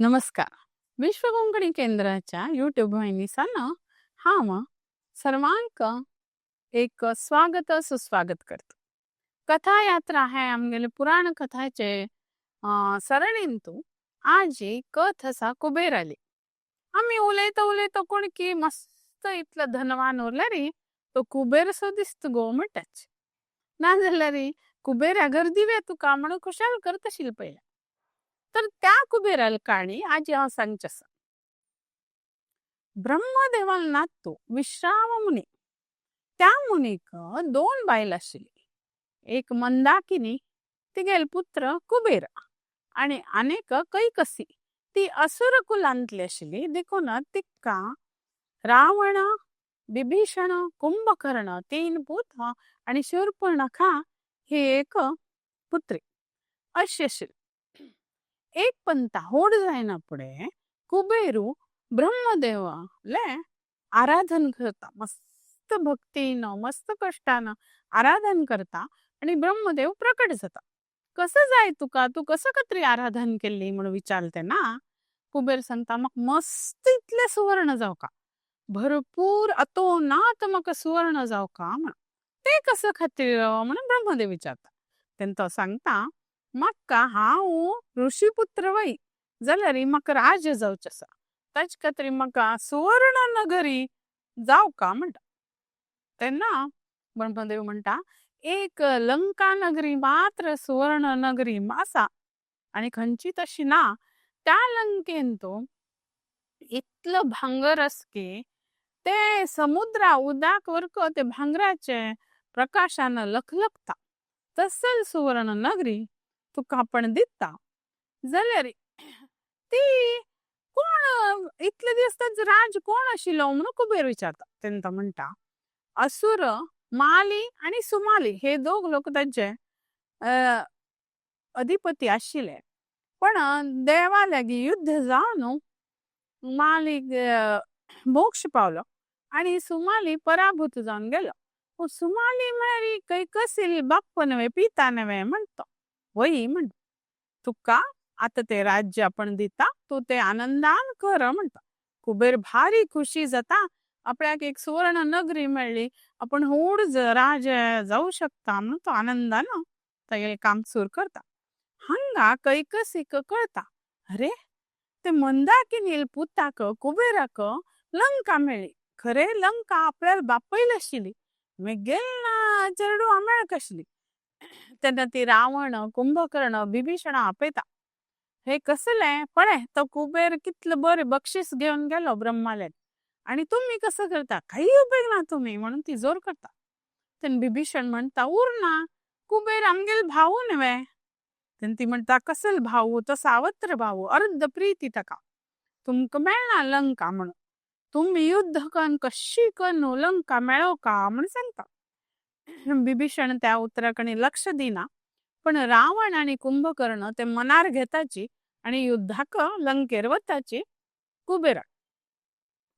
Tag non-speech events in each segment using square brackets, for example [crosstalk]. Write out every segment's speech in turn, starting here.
नमस्कार. विश्व कोंकणी केंद्राच्या युट्यूब वाहिनीसान हांव सर्वांक एक स्वागत सुस्वागत करतो. कथा यात्रा हे आमगेले पुराण कथाचे सरणीन तू आज कथ असा कुबेर आली. आम्ही उलयता उलयता कोण की मस्त इतलं धनवान उरला रे तो कुबेर सो दिसत गो म्हणटाच ना जाल्यार रे कुबेरा गर्दी दिव्या तुका म्हणून खुशाल करतशील पयला तर त्या कुबेराल काणी आजी हांव ब्रह्मदेवाल नातो विश्राम मुनी. त्या मुनीक दोन बायल आशिल्ली एक मंदाकिनी तिगेल पुत्र कुबेर आणि अनेक कैकसी. ती असुर कुलांतली आशिल्ली देखून तिका रावण बिभीषण कुंभकर्ण तीन पूत आणि शूर्पणखा ही एक पुत्री. अशी आशिल्ली एक पंता होड जायना पुढे. कुबेरू ब्रह्मदेवाले आराधन करता. मस्त भक्तीन मस्त कष्टानं आराधन करता आणि ब्रह्मदेव प्रकट जाता कसं जाय तुका तू कसं कत्री आराधन केली म्हणून विचारते ना? कुबेर सांगता मग मस्त इतले सुवर्ण जाव का? भरपूर अतोनात मग सुवर्ण जाव का? म्हण. ते कसं खातीर म्हणून ब्रह्मदेव विचारता. तेन्ना तो सांगता म्हाका हांव ऋषीपुत्र वय जाल्यार म्हाका राज्य जावचें आसा ताचे खातीर म्हाका सुवर्ण नगरी जावका म्हणटा तेन्ना ब्रह्मदेव म्हणटा एक लंका नगरी मात्र सुवर्ण नगरी आसा आणि खंयची तशी ना त्या लंकेन तो इतलं भांगर असके ते समुद्रा उदक वर्क ते भांगराचे प्रकाशान लखलखता. तसल सुवर्ण नगरी तुका पण दिता. जाल्यार ती कोण इतले दीस ताचो राज कोण आशिल्लो म्हणून कुबेर विचारता तेन्ना म्हणटा असुर माली आणि सुमाली हे दोग लोक ताचे अधिपती आशिल्ले पण देवा लागीं युद्ध जावन मालीक अं, मोक्ष पावलो आणि सुमाली पराभूत जावन गेलो. सुमाली म्हळ्यार कैकसील बाप्प नवे पिता नवे म्हणतो. वय म्हण तुका आता ते राज्य आपण दिता तू ते आनंदान कर म्हणता. कुबेर भारी खुशी जाता आपल्याक एक सुवर्ण नगरी मेळ्ळी आपण हूड ज- राज जाऊ शकता म्हणून तो आनंदान तेगे काम सुरू करता. हांगा कैकसीक कळता. अरे ते मंदाकिनील पुताक कुबेराक लंका मेळ्ळी खरे लंका आपल्याला बापयल आशिल्ली मेगेल ना चेडू आमेळ आशिल्ली तेन्ना ती रावण कुंभकर्ण बिभीषण आपेता हे कसले पळे तो कुबेर कितलं बरें बक्षीस घेऊन गेलो ब्रह्मालेन आणि तुम्ही कसं करता? काही उपेग ना तुम्ही म्हणून ती जोर करता. तेन्ना बिभीषण म्हणता उरना कुबेर आमगेल भाऊ नव्हे. तेन्ना ती म्हणता कसल भाऊ? तो सावत्र भाऊ अर्ध प्रीती तका तुमक मेळना लंका म्हणून. तुम्ही युद्ध कन कशी कन लंका मेळो का? म्हणून सांगता. बिभीषण त्या उत्तराकडे लक्ष दिना पण रावण आणि कुंभकर्ण ते मनार घेताची आणि युद्धाक लंकेर वताची कुबेराक.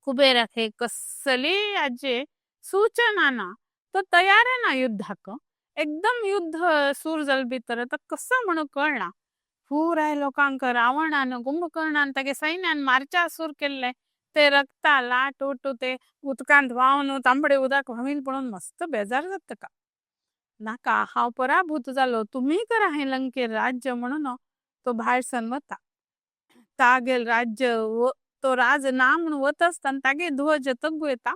कुबेराक हे कसली आजे सूचना ना? तो तयार आहे ना युद्धाक. एकदम युद्ध सूर जलबी तर कसं म्हणून कळना. पुराय लोकांक रावणान कुंभकर्णान तागे सैन्यान मारच्या सूर केल्ले. ते रक्ता लाट उट ते उदकांत व्हांवन तांबडे उदक व्हावील पळोवन मस्त बेजार जाता ताका नाका हांव पराभूत जालो तुमी करा हे लंकेर राज्य म्हणून हो. तो भायर सन वता तागेल राज्य व- तो राज ना म्हूण वत आसतना तागे ध्वज तग्गू येता.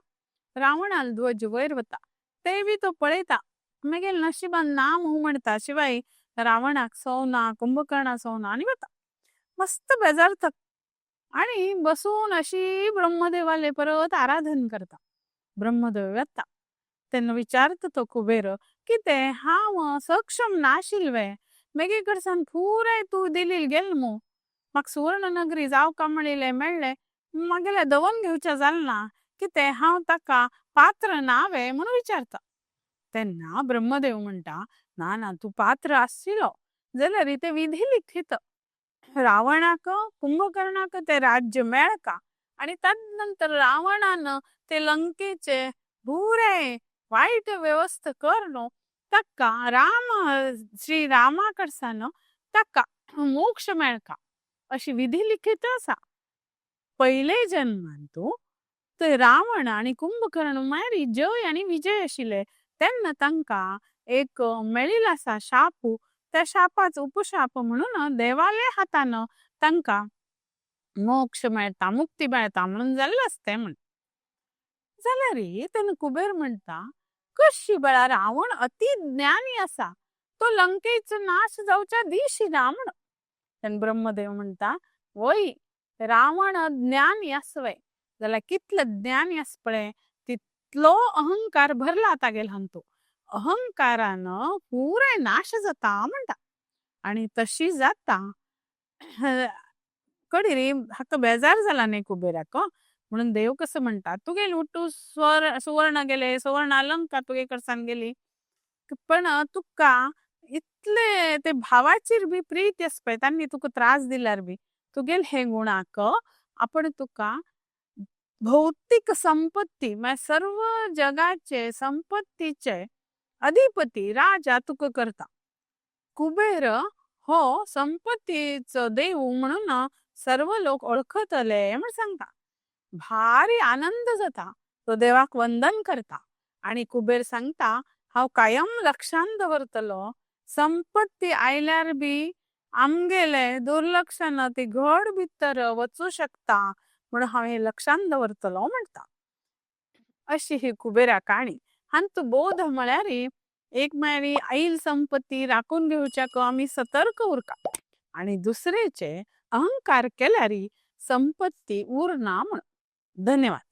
रावणाल ध्वज वयर वता ते बी तो पळयता मागीर नशिबान ना म्हणून म्हणटा शिवाय रावणाक सोवना कुंभकर्णा सोवना आनी वता मस्त बेजारता आणि बसून अशी ब्रह्मदेवाले परत आराधन करता ब्रह्मदेव येता तेन्ना विचारता तो कुबेर कितें हांव सक्षम नाशिल्वे मेगे कडसान पुराय तूं दिलील गेल मू. म्हाका सुवर्ण नगरी जावका म्हणिल्ले मेळ्ळे मागेले दवन घेवचें जालना. कितें हांव ताका पात्र नावे म्हणून विचारता तेन्ना ब्रह्मदेव म्हणटा ना ना तूं पात्र आशिल्लो हो. जाल्यार ते विधी लिखीत रावणाक कुंभकर्णाक ते राज्य मेळका आणि त्यानंतर रावणान ते लंकेचे भुरे वाईट व्यवस्था करलो ताका राम श्री रामा तक्का ताका मोक्ष मेळका अशी विधी लिखित असा. पहिले जन्मान तू ते रावण आणि कुंभकर्ण मारी जय आणि विजय आशिले तेन्ना तांकां एक मेळिलासा शापू त्या शापाच उपशाप म्हणून देवाले हातानं तांकां मोक्ष मेळटा मुक्ती मेळटा म्हणून जाल्लें आसतें म्हण. जाल्यार रे तेन्ना कुबेर म्हणटा कशी बळा रावण अति ज्ञानी असा. तो लंकेचो नाश जावच्या दिशी ना म्हण तेन्ना ब्रह्मदेव म्हणटा वय रावण ज्ञानी आसवय जाल्यार कितलो ज्ञानी आस पळय तितलो अहंकार भरला तागेल हांतो अहंकारान पुराय नाश जाता म्हणटा आणि तशी जाता [clears throat] कडी रे हाका बेजार जाला न्ही कुबेराक म्हणून देव कसं म्हणटा तुगे लुटू स्वर सुवर्ण गेले सुवर्ण अलंकार तुगे कडसान गेली. पण तुका इतले ते भावाचेर बी प्रीती आस पळय तांणी तुका त्रास दिल्यार बी. तुगेल हे गुणाक आपण तुका भौतिक संपत्ती म्हळ्यार सर्व जगाचे संपत्तीचे अधिपती राजा तुका करता कुबेर हो संपत्तीचो देव म्हणून सर्व लोक ओळखतले म्हण सांगता भारी आनंद जाता तो देवाक वंदन करता. आणि कुबेर सांगता हांव कायम लक्षांत दवरतलो संपत्ती आयल्यार बी आमगेले दुर्लक्षान ती घड भितर वचू शकता म्हणून हांव हे लक्षांत दवरतलो म्हणटा अशी ही कुबेरा काणी. हांतू बोध म्हळ्यार एक म्हळ्यार आईल संपत्ती राखून घेवच्याक आमी सतर्क उरका. आणि दुसरेचे अहंकार केल्यार संपत्ती उरना म्हणून धन्यवाद.